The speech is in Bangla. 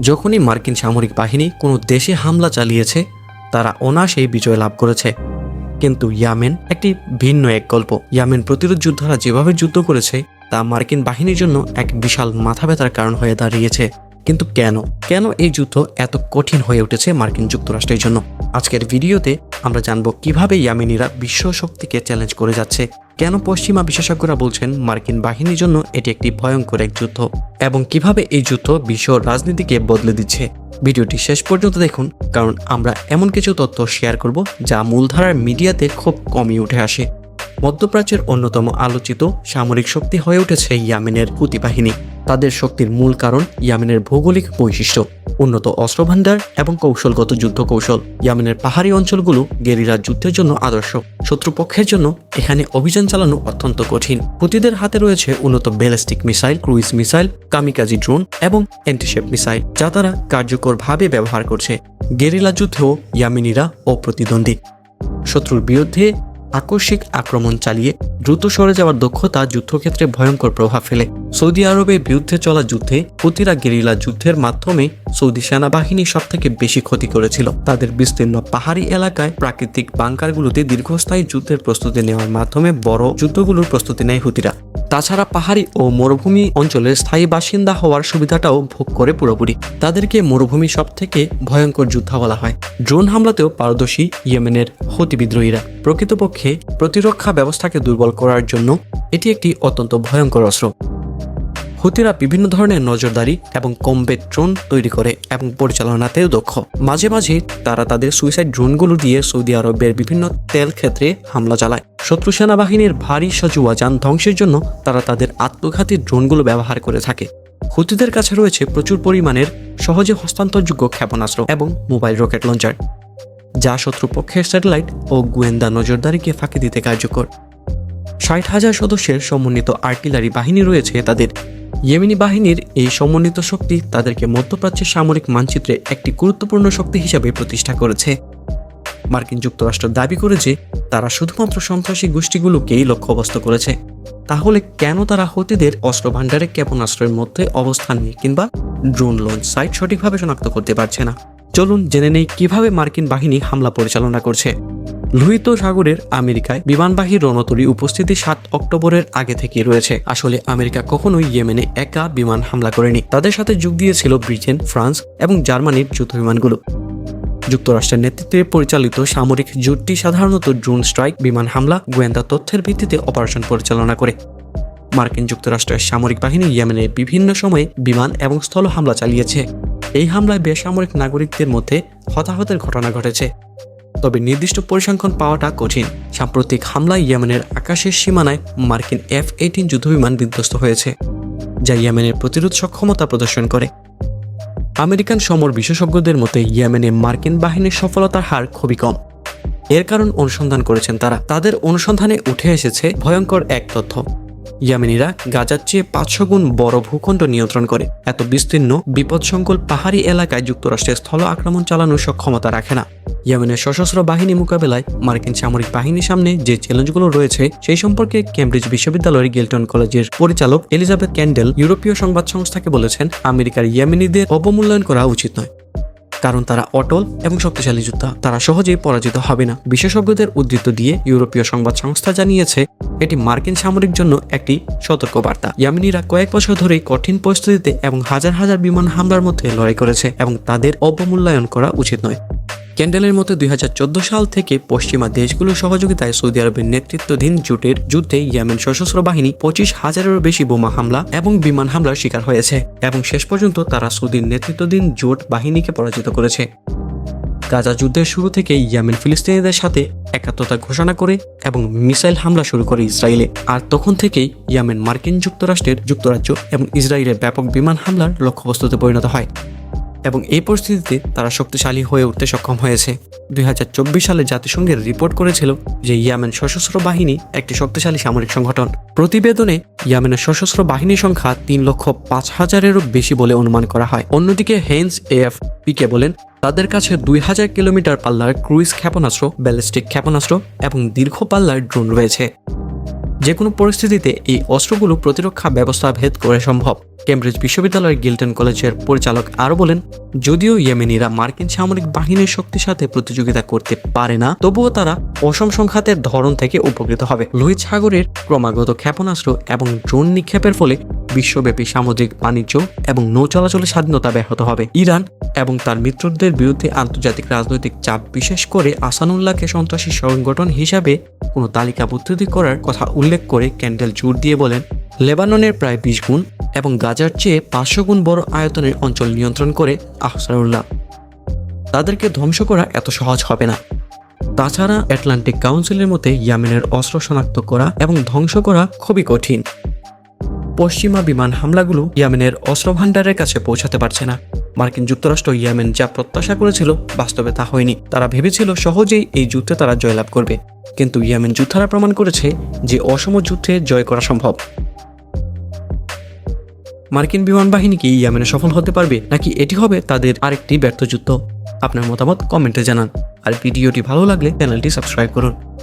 যখনই মার্কিন সামরিক বাহিনী কোনো দেশে হামলা চালিয়েছে, তারা অনায়াসেই বিজয় লাভ করেছে। কিন্তু ইয়ামেন একটি ভিন্ন এক গল্প। ইয়ামেন প্রতিরোধ যোদ্ধারা যেভাবে যুদ্ধ করেছে, তা মার্কিন বাহিনীর জন্য এক বিশাল মাথা ব্যথার কারণ হয়ে দাঁড়িয়েছে। কিন্তু কেন? কেন এই যুদ্ধ এত কঠিন হয়ে উঠেছে মার্কিন যুক্তরাষ্ট্রের জন্য? আজকের ভিডিওতে আমরা জানব কীভাবে ইয়ামেনিরা বিশ্ব শক্তিকে চ্যালেঞ্জ করে যাচ্ছে। কেন পশ্চিমা বিশেষজ্ঞরা বলছেন মার্কিন বাহিনীর জন্য এটি একটি ভয়ঙ্কর এক যুদ্ধ? এবং কীভাবে এই যুদ্ধ বিশ্ব রাজনীতিকে বদলে দিচ্ছে? ভিডিওটি শেষ পর্যন্ত দেখুন, কারণ আমরা এমন কিছু তথ্য শেয়ার করব যা মূলধারার মিডিয়াতে খুব কমই উঠে আসে। মধ্যপ্রাচ্যের অন্যতম আলোচিত সামরিক শক্তি হয়ে উঠেছে ইয়ামেনের হুতি বাহিনী তাদের শক্তির মূল কারণ ইয়ামেনের ভৌগোলিক বৈশিষ্ট্য, উন্নত অস্ত্রভাণ্ডার এবং কৌশলগত যুদ্ধ কৌশল ইয়ামেনের পাহাড়ি অঞ্চলগুলো গেরিলা যুদ্ধের জন্য আদর্শ। শত্রুপক্ষের জন্য এখানে অভিযান চালানো অত্যন্ত কঠিন। হুতিদের হাতে রয়েছে উন্নত ballistic missile, cruise missile, kamikaze drone এবং অ্যান্টিশেপ মিসাইল, যা তারা কার্যকরভাবে ব্যবহার করছে। গেরিলা যুদ্ধেও ইয়ামিনীরা অপ্রতিদ্বন্দ্বী। শত্রুর বিরুদ্ধে আকস্মিক আক্রমণ চালিয়ে দ্রুত সরে যাওয়ার দক্ষতা যুদ্ধক্ষেত্রে ভয়ঙ্কর প্রভাব ফেলে। সৌদি আরবের বিরুদ্ধে চলা যুদ্ধে হুতিরা গেরিলা যুদ্ধের মাধ্যমে সৌদি সেনাবাহিনী সব থেকে বেশি ক্ষতি করেছিল। তাদের বিস্তীর্ণ পাহাড়ি এলাকায় প্রাকৃতিক বাংকারগুলোতে দীর্ঘস্থায়ী যুদ্ধের প্রস্তুতি নেওয়ার মাধ্যমে বড় যুদ্ধগুলোর প্রস্তুতি নেয় হুতিরা। তাছাড়া পাহাড়ি ও মরুভূমি অঞ্চলের স্থায়ী বাসিন্দা হওয়ার সুবিধাটাও ভোগ করে পুরোপুরি। তাদেরকে মরুভূমি সব থেকে ভয়ঙ্কর যোদ্ধা বলা হয়। ড্রোন হামলাতেও পারদর্শী ইয়েমেনের হতি বিদ্রোহীরা। প্রকৃতপক্ষে প্রতিরক্ষা ব্যবস্থাকে দুর্বল করার জন্য এটি একটি অত্যন্ত ভয়ঙ্কর অস্ত্র। হুতিরা বিভিন্ন ধরনের নজরদারি এবং কমবেট ড্রোন তৈরি করে এবং পরিচালনাতেও দক্ষ। মাঝে মাঝে তারা তাদের সুইসাইড ড্রোনগুলো দিয়ে সৌদি আরবের বিভিন্ন তেল ক্ষেত্রে হামলা চালায়। শত্রু সেনাবাহিনীর ভারী সজুয়া যান ধ্বংসের জন্য তারা তাদের আত্মঘাতী ড্রোনগুলো ব্যবহার করে থাকে। হুতিদের কাছে রয়েছে প্রচুর পরিমাণের সহজে হস্তান্তরযোগ্য ক্ষেপণাস্ত্র এবং মোবাইল রকেট লঞ্চার, যা শত্রুপক্ষের স্যাটেলাইট ও গোয়েন্দা নজরদারিকে ফাঁকি দিতে কার্যকর। ষাট হাজার সদস্যের সমন্বিত আর্টিলারি বাহিনী রয়েছে তাদের ইয়েমেনি বাহিনীর এই সমন্বিত শক্তি তাদেরকে মধ্যপ্রাচ্যের সামরিক মানচিত্রে একটি গুরুত্বপূর্ণ শক্তি হিসাবে প্রতিষ্ঠা করেছে। মার্কিন যুক্তরাষ্ট্র দাবি করে যে তারা শুধুমাত্র সন্ত্রাসী গোষ্ঠীগুলোকেই লক্ষ্যবস্ত করেছে। তাহলে কেন তারা হতিদের অস্ত্র ভাণ্ডারে ক্ষেপণাস্ত্রের মধ্যে অবস্থান নিয়ে কিংবা ড্রোন লঞ্চ সাইট সঠিকভাবে শনাক্ত করতে পারছে না? চলুন জেনে নেই কীভাবে মার্কিন বাহিনী হামলা পরিচালনা করছে। লোহিত সাগরের আমেরিকায় বিমানবাহী রণতরী উপস্থিতি সাত অক্টোবরের আগে থেকে রয়েছে। আসলে আমেরিকা কখনোই ইয়েমেনে একা বিমান হামলা করেনি। তাদের সাথে যোগ দিয়েছিল ব্রিটেন, ফ্রান্স এবং জার্মানির যুদ্ধ বিমানগুলো। যুক্তরাষ্ট্রের নেতৃত্বে পরিচালিত সামরিক জোটটি সাধারণত ড্রোন স্ট্রাইক, বিমান হামলা, গোয়েন্দা তথ্যের ভিত্তিতে অপারেশন পরিচালনা করে। মার্কিন যুক্তরাষ্ট্রের সামরিক বাহিনী ইয়েমেনে বিভিন্ন সময়ে বিমান এবং স্থল হামলা চালিয়েছে। এই হামলায় বেসামরিক নাগরিকদের মধ্যে হতাহতের ঘটনা ঘটেছে। তবে নির্দিষ্ট পরিসংখ্যান পাওয়াটা কঠিন। সাম্প্রতিক হামলায় ইয়েমেনের আকাশের সীমানায় মার্কিন এফ এইটিন যুদ্ধবিমান বিধ্বস্ত হয়েছে, যা ইয়েমেনের প্রতিরোধ সক্ষমতা প্রদর্শন করে। আমেরিকান সমর বিশেষজ্ঞদের মতে, ইয়েমেনে মার্কিন বাহিনীর সফলতার হার খুবই কম। এর কারণ অনুসন্ধান করেছেন তারা। তাদের অনুসন্ধানে উঠে এসেছে ভয়ঙ্কর এক তথ্য। ইয়ামেনিরা গাজার চেয়ে পাঁচশো গুণ বড় ভূখণ্ড নিয়ন্ত্রণ করে। এত বিস্তীর্ণ, বিপদসংকুল পাহাড়ি এলাকায় যুক্তরাষ্ট্রের স্থল আক্রমণ চালানোর সক্ষমতা রাখে না। ইয়েমেনের সশস্ত্র বাহিনী মোকাবেলায় মার্কিন সামরিক বাহিনীর সামনে যে চ্যালেঞ্জগুলো রয়েছে, সেই সম্পর্কে কেমব্রিজ বিশ্ববিদ্যালয়ের গিল্টন কলেজের পরিচালক এলিজাবেথ ক্যান্ডেল ইউরোপীয় সংবাদ সংস্থাকে বলেছেন, আমেরিকার ইয়েমেনিদের অবমূল্যায়ন করা উচিত নয়। কারণ তারা অটল এবং শক্তিশালী যোদ্ধা। তারা সহজেই পরাজিত হবে না। বিশেষজ্ঞদের উদ্ধৃত দিয়ে ইউরোপীয় সংবাদ সংস্থা জানিয়েছে, এটি মার্কিন সামরিক জন্য একটি সতর্ক বার্তা ইয়ামিনীরা কয়েক বছর ধরেই কঠিন পরিস্থিতিতে এবং হাজার হাজার বিমান হামলার মধ্যে লড়াই করেছে এবং তাদের অবমূল্যায়ন করা উচিত নয়। ক্যান্ডেলের মতো দুই হাজার চোদ্দ সাল থেকে পশ্চিমা দেশগুলোর সহযোগিতায় সৌদি আরবের নেতৃত্বাধীন জোটের যুদ্ধে ইয়েমেন সশস্ত্র বাহিনী পঁচিশ হাজারেরও বেশি বোমা হামলা এবং বিমান হামলার শিকার হয়েছে এবং শেষ পর্যন্ত তারা সৌদির নেতৃত্বাধীন জোট বাহিনীকে পরাজিত করেছে। গাজা যুদ্ধের শুরু থেকে ইয়েমেন ফিলিস্তিনিদের সাথে একাত্মতা ঘোষণা করে এবং মিসাইল হামলা শুরু করে ইসরায়েলে। আর তখন থেকেই ইয়ামেন মার্কিন যুক্তরাষ্ট্রের যুক্তরাজ্য এবং ইসরায়েলের ব্যাপক বিমান হামলার লক্ষ্যবস্তুতে পরিণত হয়। এবং এই পরিস্থিতিতে তারা শক্তিশালী হয়ে উঠতে সক্ষম হয়েছে। দুই হাজার চব্বিশ সালে জাতিসংঘের রিপোর্ট করেছিল যে ইয়ামেন সশস্ত্র বাহিনী একটি শক্তিশালী সামরিক সংগঠন। প্রতিবেদনে ইয়ামেনের সশস্ত্র বাহিনীর সংখ্যা তিন লক্ষ পাঁচ হাজারেরও বেশি বলে অনুমান করা হয়। অন্যদিকে হেন্স এএফ পিকে বলেন, তাদের কাছে দুই হাজার কিলোমিটার পাল্লার ক্রুইজ ক্ষেপণাস্ত্র, ব্যালিস্টিক ক্ষেপণাস্ত্র এবং দীর্ঘ পাল্লার ড্রোন রয়েছে। যে কোনো পরিস্থিতিতে এই অস্ত্রগুলো প্রতিরক্ষা ব্যবস্থা ভেদ করে সম্ভব। কেমব্রিজ বিশ্ববিদ্যালয়ের গিল্টন কলেজের পরিচালক আরও বলেন, যদিও ইয়েমেনিরা মার্কিন সামরিক বাহিনীর শক্তির সাথে প্রতিযোগিতা করতে পারে না, তবুও তারা অসম সংঘাতের ধরন থেকে উপকৃত হবে। লোহিত সাগরের ক্রমাগত ক্ষেপণাস্ত্র এবং ড্রোন নিক্ষেপের ফলে বিশ্বব্যাপী সামুদ্রিক বাণিজ্য এবং নৌ চলাচলের স্বাধীনতা ব্যাহত হবে। ইরান এবং তার মিত্রদের বিরুদ্ধে আন্তর্জাতিক রাজনৈতিক চাপ বিশেষ করে আসানুল্লাহকে সন্ত্রাসী সংগঠন হিসাবে কোনো তালিকাভুক্তি করার কথা উল্লেখ করে ক্যান্ডেল জোর দিয়ে বলেন, লেবাননের প্রায় বিশ গুণ এবং গাজার চেয়ে পাঁচশো গুণ বড় আয়তনের অঞ্চল নিয়ন্ত্রণ করে আহসানুল্লাহ তাদেরকে ধ্বংস করা এত সহজ হবে না। তাছাড়া অ্যাটলান্টিক কাউন্সিলের মতে ইয়ামেনের অস্ত্র শনাক্ত করা এবং ধ্বংস করা খুবই কঠিন। পশ্চিমা বিমান হামলাগুলো ইয়ামেনের অস্ত্র ভাণ্ডারের কাছে পৌঁছাতে পারছে না। মার্কিন যুক্তরাষ্ট্র ইয়ামেন যা প্রত্যাশা করেছিল, বাস্তবে তা হয়নি। তারা ভেবেছিল সহজেই এই যুদ্ধে তারা জয়লাভ করবে। কিন্তু ইয়ামেন যুদ্ধারা প্রমাণ করেছে যে অসম যুদ্ধে জয় করা সম্ভব। মার্কিন বিমান বাহিনী কি ইয়ামেনে সফল হতে পারবে, নাকি এটি হবে তাদের আরেকটি ব্যর্থ যুদ্ধ আপনার মতামত কমেন্টে জানান। আর ভিডিওটি ভালো লাগলে চ্যানেলটি সাবস্ক্রাইব করুন।